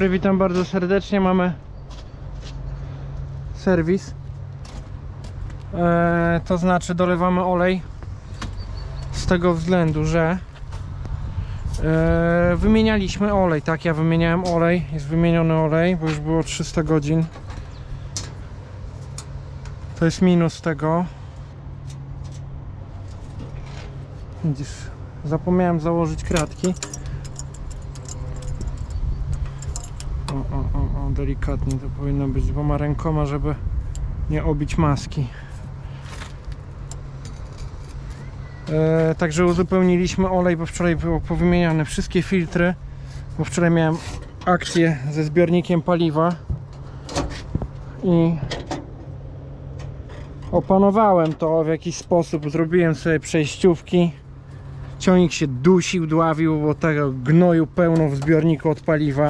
Dobry, witam bardzo serdecznie. Mamy serwis. E, to znaczy dolewamy olej z tego względu, że e, wymienialiśmy olej. Tak, ja wymieniałem olej. Jest wymieniony olej, bo już było 300 godzin. To jest minus tego. Widzisz, zapomniałem założyć kratki. O, o, o, delikatnie to powinno być dwoma rękoma, żeby nie obić maski. E, także uzupełniliśmy olej, bo wczoraj było powymieniane wszystkie filtry, bo wczoraj miałem akcję ze zbiornikiem paliwa i opanowałem to w jakiś sposób, zrobiłem sobie przejściówki. Ciągnik się dusił, dławił, bo tego gnoju pełno w zbiorniku od paliwa.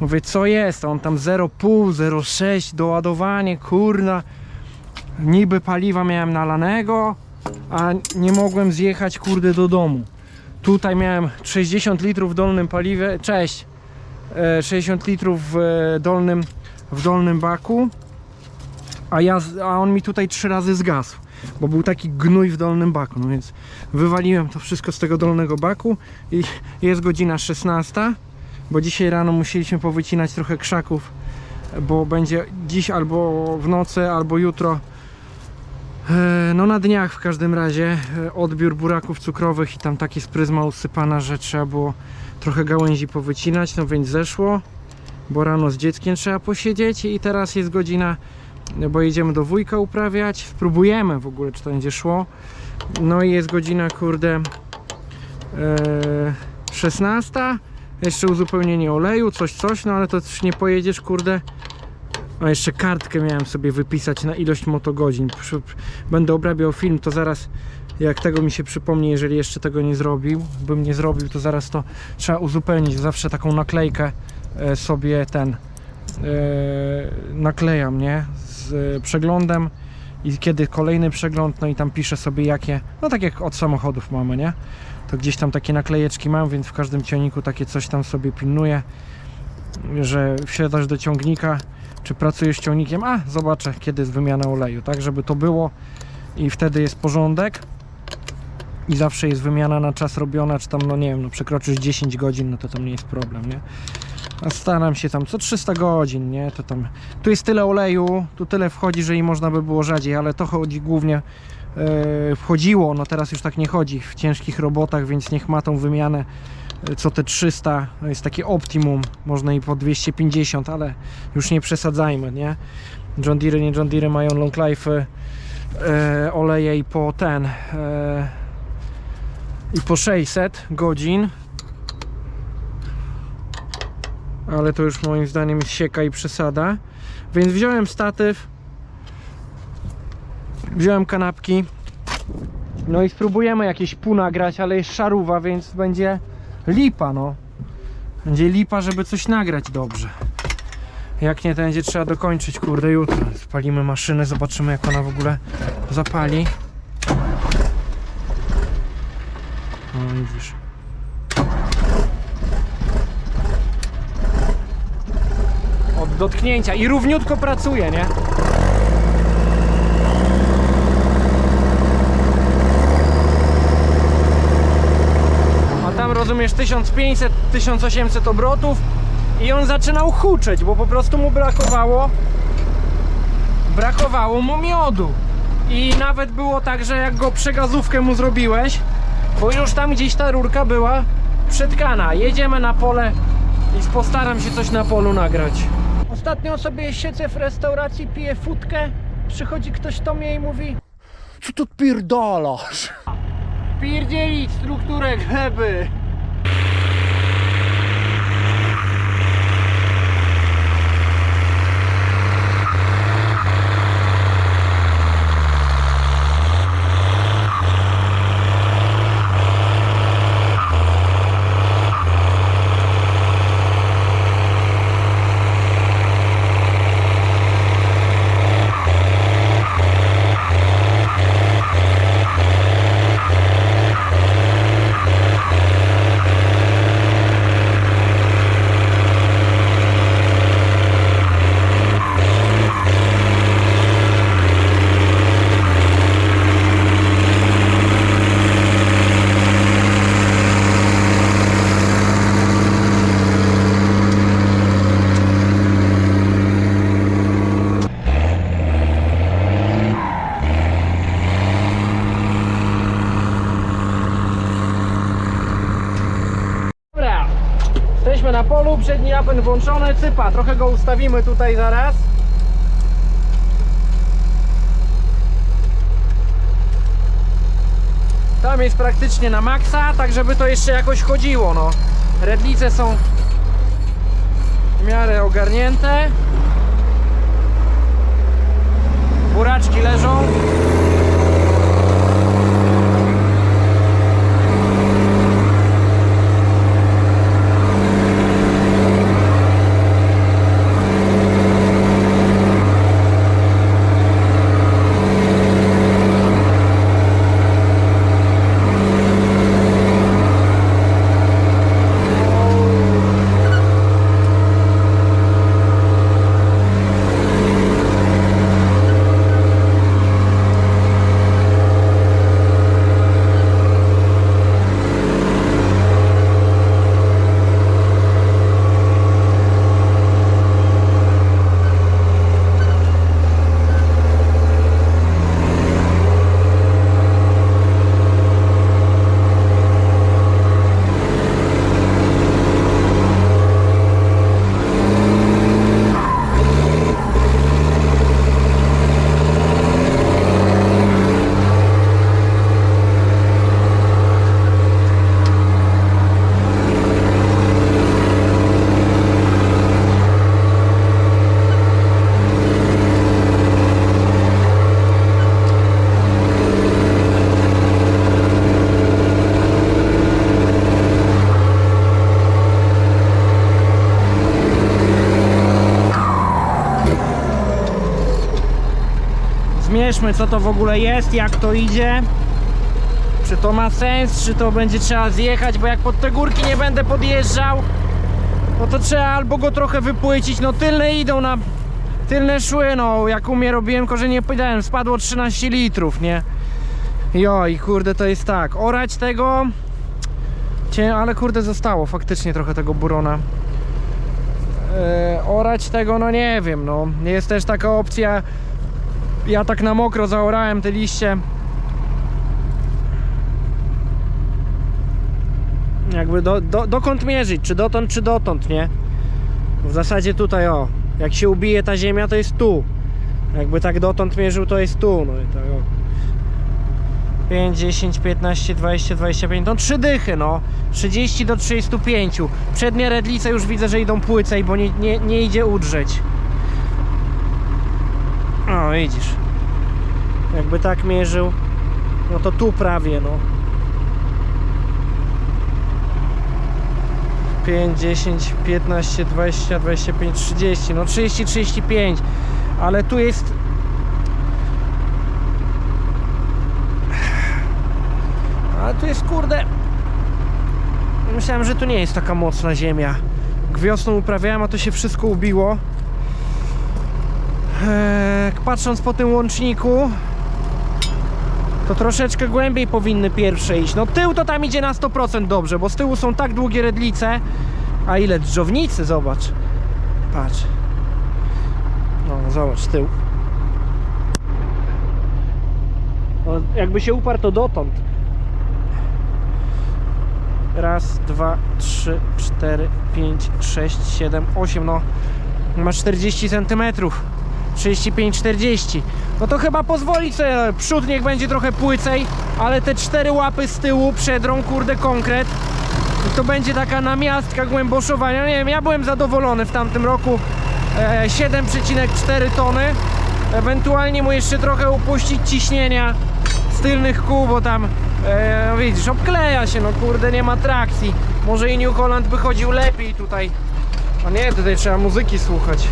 Mówię, co jest? On tam 0,5, 0,6 doładowanie, kurna. Niby paliwa miałem nalanego, a nie mogłem zjechać, kurde, do domu. Tutaj miałem 60 litrów w dolnym paliwie, cześć, E, 60 litrów w e, dolnym, w dolnym baku, a, ja, a on mi tutaj trzy razy zgasł, bo był taki gnój w dolnym baku, no więc wywaliłem to wszystko z tego dolnego baku i jest godzina 16 bo dzisiaj rano musieliśmy powycinać trochę krzaków, bo będzie dziś albo w nocy, albo jutro. e, No na dniach w każdym razie e, odbiór buraków cukrowych i tam takie jest pryzma usypana, że trzeba było trochę gałęzi powycinać, no więc zeszło, bo rano z dzieckiem trzeba posiedzieć i teraz jest godzina, bo jedziemy do wujka uprawiać, spróbujemy w ogóle czy to będzie szło. No i jest godzina kurde e, 16 jeszcze uzupełnienie oleju, coś, coś, no ale to też nie pojedziesz, kurde. A jeszcze kartkę miałem sobie wypisać na ilość motogodzin. Będę obrabiał film, to zaraz, jak tego mi się przypomni, jeżeli jeszcze tego nie zrobił, bym nie zrobił, to zaraz to trzeba uzupełnić. Zawsze taką naklejkę e, sobie ten e, naklejam, nie? Z e, przeglądem i kiedy kolejny przegląd, no i tam piszę sobie jakie, no tak jak od samochodów mamy, nie? To gdzieś tam takie naklejeczki mam, więc w każdym ciągniku takie coś tam sobie pilnuję, że wsiadasz do ciągnika, czy pracujesz ciągnikiem, a zobaczę kiedy jest wymiana oleju, tak żeby to było. I wtedy jest porządek. I zawsze jest wymiana na czas robiona, czy tam no nie wiem, no przekroczysz 10 godzin, no to tam nie jest problem, nie? A staram się tam co 300 godzin, nie? To tam tu jest tyle oleju, tu tyle wchodzi, że i można by było rzadziej, ale to chodzi głównie e, wchodziło, no teraz już tak nie chodzi. W ciężkich robotach, więc niech ma tą wymianę e, co te 300, no jest takie optimum, można i po 250, ale już nie przesadzajmy, nie? John Deere, nie John Deere mają long life e, oleje i po ten i po 600 godzin ale to już moim zdaniem jest sieka i przesada więc wziąłem statyw wziąłem kanapki no i spróbujemy jakieś pół nagrać, ale jest szaruwa, więc będzie lipa, no. Będzie lipa, żeby coś nagrać dobrze. Jak nie, to będzie trzeba dokończyć, kurde, jutro. Spalimy maszynę, zobaczymy jak ona w ogóle zapali. No widzisz. Od dotknięcia i równiutko pracuje, nie? A tam rozumiesz 1500, 1800 obrotów i on zaczynał huczeć, bo po prostu mu brakowało brakowało mu miodu. I nawet było tak, że jak go przegazówkę mu zrobiłeś, bo już tam gdzieś ta rurka była przetkana. Jedziemy na pole i postaram się coś na polu nagrać. Ostatnio sobie siedzę w restauracji, piję futkę, przychodzi ktoś do mnie i mówi Co tu pierdolasz? Pierdzielić strukturę gleby. Na polu, przedni napęd włączony, cypa, trochę go ustawimy tutaj zaraz. Tam jest praktycznie na maksa, tak żeby to jeszcze jakoś chodziło, no. Redlice są w miarę ogarnięte. Buraczki leżą. Zmierzmy co to w ogóle jest, jak to idzie. Czy to ma sens, czy to będzie trzeba zjechać, bo jak pod te górki nie będę podjeżdżał, no to trzeba albo go trochę wypłycić, no tylne idą na tylne szły, no jak u mnie robiłem, tylko że nie powiedziałem, spadło 13 litrów, nie? Jo i kurde to jest tak, orać tego, Cię, ale kurde zostało faktycznie trochę tego burona. E, orać tego, no nie wiem, no jest też taka opcja, ja tak na mokro zaorałem te liście. Jakby do, do, dokąd mierzyć? Czy dotąd, czy dotąd, nie? W zasadzie tutaj, o. Jak się ubije ta ziemia, to jest tu. Jakby tak dotąd mierzył, to jest tu. No i tak, o. 5, 10, 15, 20, 25, no trzy dychy, no. 30 do 35. Przednie redlice już widzę, że idą płycej, bo nie, nie, nie idzie udrzeć. O, widzisz. Jakby tak mierzył, no to tu prawie, no. 5, 10, 15, 20, 25, 30, no 30, 35, ale tu jest ale tu jest kurde myślałem, że tu nie jest taka mocna ziemia wiosną uprawiałem, a to się wszystko ubiło patrząc po tym łączniku to troszeczkę głębiej powinny pierwsze iść. No tył to tam idzie na 100% dobrze, bo z tyłu są tak długie redlice. A ile dżownicy, zobacz. Patrz. No, zobacz, tył. No, jakby się uparł to dotąd. Raz, dwa, trzy, cztery, pięć, sześć, siedem, osiem, no. Ma 40 centymetrów. 35-40 no to chyba pozwoli sobie przód niech będzie trochę płycej ale te cztery łapy z tyłu przedrą kurde konkret. I to będzie taka namiastka głęboszowania. Nie wiem ja byłem zadowolony w tamtym roku. E, 7,4 tony. Ewentualnie mu jeszcze trochę upuścić ciśnienia z tylnych kół bo tam e, widzisz obkleja się no kurde nie ma trakcji. Może i New Holland by chodził lepiej tutaj. A nie tutaj trzeba muzyki słuchać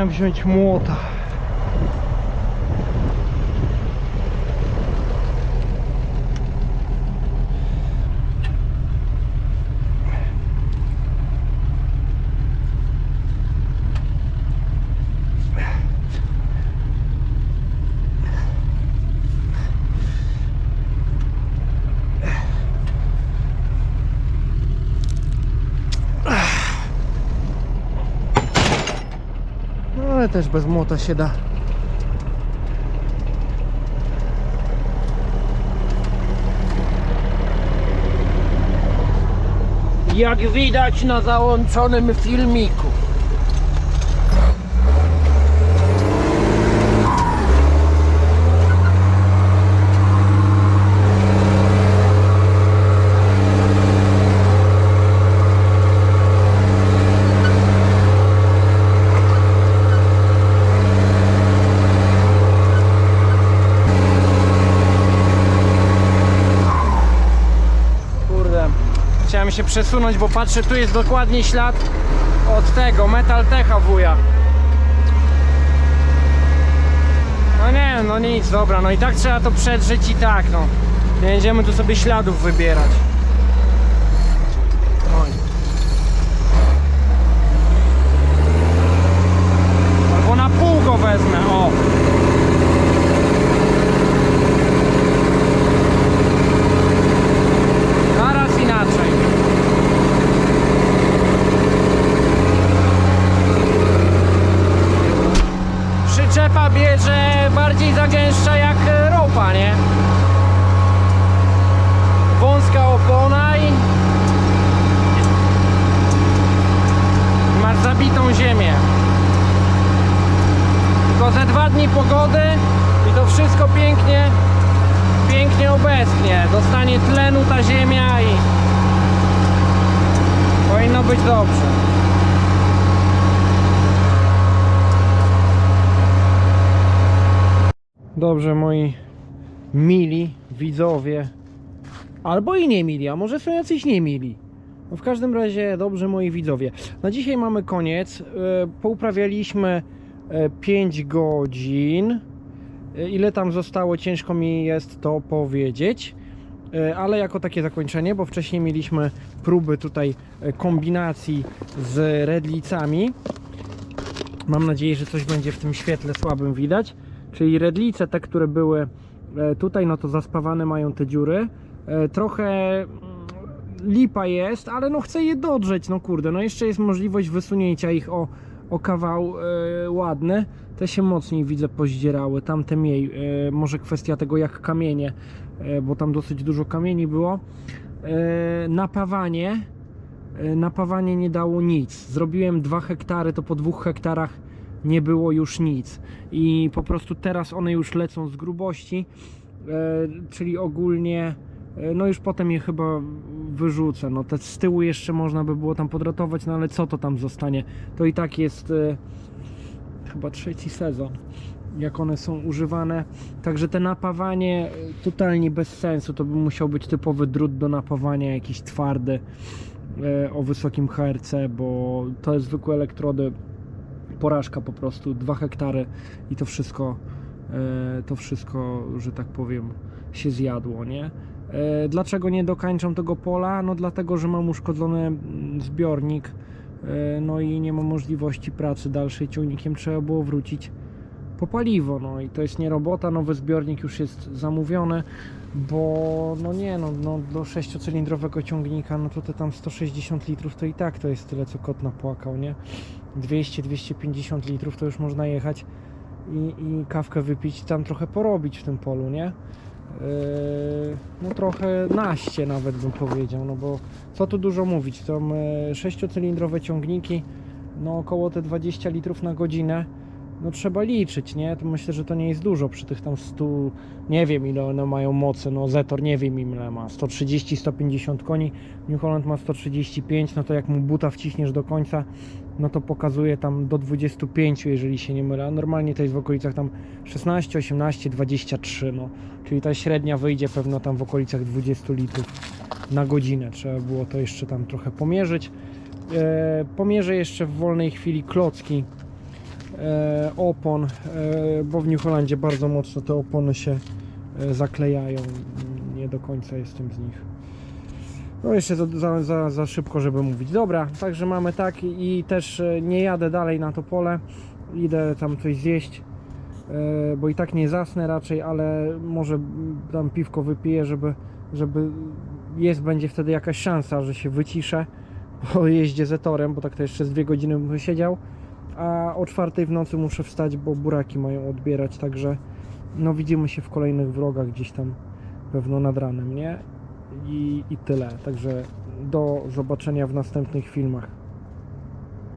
Zapomniałem wziąć młota. Też bez młota się da. Jak widać na załączonym filmiku. Kurde, się przesunąć, bo patrzę, tu jest dokładnie ślad od tego, Metal Techa wuja. No nie, no nic, dobra, no i tak trzeba to przedrzeć i tak, no. Nie będziemy tu sobie śladów wybierać. Oj. Albo na pół go wezmę, o. Zaraz inaczej. Przyczepa bierze bardziej zagęszcza jak e, ropa, nie? Wąska opona i masz zabitą ziemię. Tylko ze dwa dni pogody i to wszystko pięknie pięknie obecnie. Dostanie tlenu ta ziemia i powinno być dobrze. Dobrze, moi mili widzowie, albo i nie mili, a może są jacyś niemili. No w każdym razie, dobrze, moi widzowie. Na dzisiaj mamy koniec. E, Pouprawialiśmy 5 godzin. E, Ile tam zostało, ciężko mi jest to powiedzieć. E, Ale jako takie zakończenie, bo wcześniej mieliśmy próby tutaj e, kombinacji z redlicami. Mam nadzieję, że coś będzie w tym świetle słabym widać. Czyli redlice, te, które były e, tutaj, no to zaspawane mają te dziury. Trochę mm, lipa jest, ale no chcę je dodrzeć, no kurde, no jeszcze jest możliwość wysunięcia ich o, o kawał e, ładny. Te się mocniej widzę pozdzierały, tamte mniej. E, może kwestia tego jak kamienie, bo tam dosyć dużo kamieni było. E, napawanie, e, napawanie nie dało nic. Zrobiłem 2 hektary, to po dwóch hektarach nie było już nic. I po prostu teraz one już lecą z grubości, e, czyli ogólnie E, No już potem je chyba wyrzucę. No te z tyłu jeszcze można by było tam podratować, no ale co to tam zostanie? To i tak jest e, chyba trzeci sezon, jak one są używane. Także te napawanie e, totalnie bez sensu. To by musiał być typowy drut do napawania, jakiś twardy e, o wysokim HRC, bo to jest zwykłe elektrody. Porażka po prostu, 2 hektary i to wszystko, e, to wszystko, że tak powiem, się zjadło, nie? Dlaczego nie dokańczam tego pola? No dlatego, że mam uszkodzony mm, zbiornik no i nie ma możliwości pracy dalszej ciągnikiem trzeba było wrócić po paliwo, no i to jest nie robota, nowy zbiornik już jest zamówiony, bo no nie no, no do sześciocylindrowego ciągnika, no to te tam 160 litrów to i tak to jest tyle co kot napłakał, nie? 200-250 litrów to już można jechać i, i kawkę wypić tam trochę porobić w tym polu, nie? Yy, no trochę naście nawet bym powiedział, no bo co tu dużo mówić, to e, sześciocylindrowe ciągniki, no około te 20 litrów na godzinę, no trzeba liczyć, nie? To myślę, że to nie jest dużo przy tych tam 100, nie wiem ile one mają mocy, no Zetor nie wiem ile ma, 130-150 koni, New Holland ma 135, no to jak mu buta wciśniesz do końca, no to pokazuje tam do 25, jeżeli się nie mylę, a normalnie to jest w okolicach tam 16, 18, 23, no. Czyli ta średnia wyjdzie pewno tam w okolicach 20 litrów na godzinę. Trzeba było to jeszcze tam trochę pomierzyć. E, pomierzę jeszcze w wolnej chwili klocki opon, e, bo w New bardzo mocno te opony się e, zaklejają. Nie do końca jestem z nich. No jeszcze za, za, za szybko, żeby mówić. Dobra, także mamy tak i też e, nie jadę dalej na to pole. Idę tam coś zjeść, e, bo i tak nie zasnę raczej, ale może tam piwko wypiję, żeby, żeby jest, będzie wtedy jakaś szansa, że się wyciszę po jeździe zetorem, bo tak to jeszcze z dwie godziny bym siedział. A o czwartej w nocy muszę wstać, bo buraki mają odbierać, także no widzimy się w kolejnych vlogach gdzieś tam pewno nad ranem, nie? I, I tyle, także do zobaczenia w następnych filmach.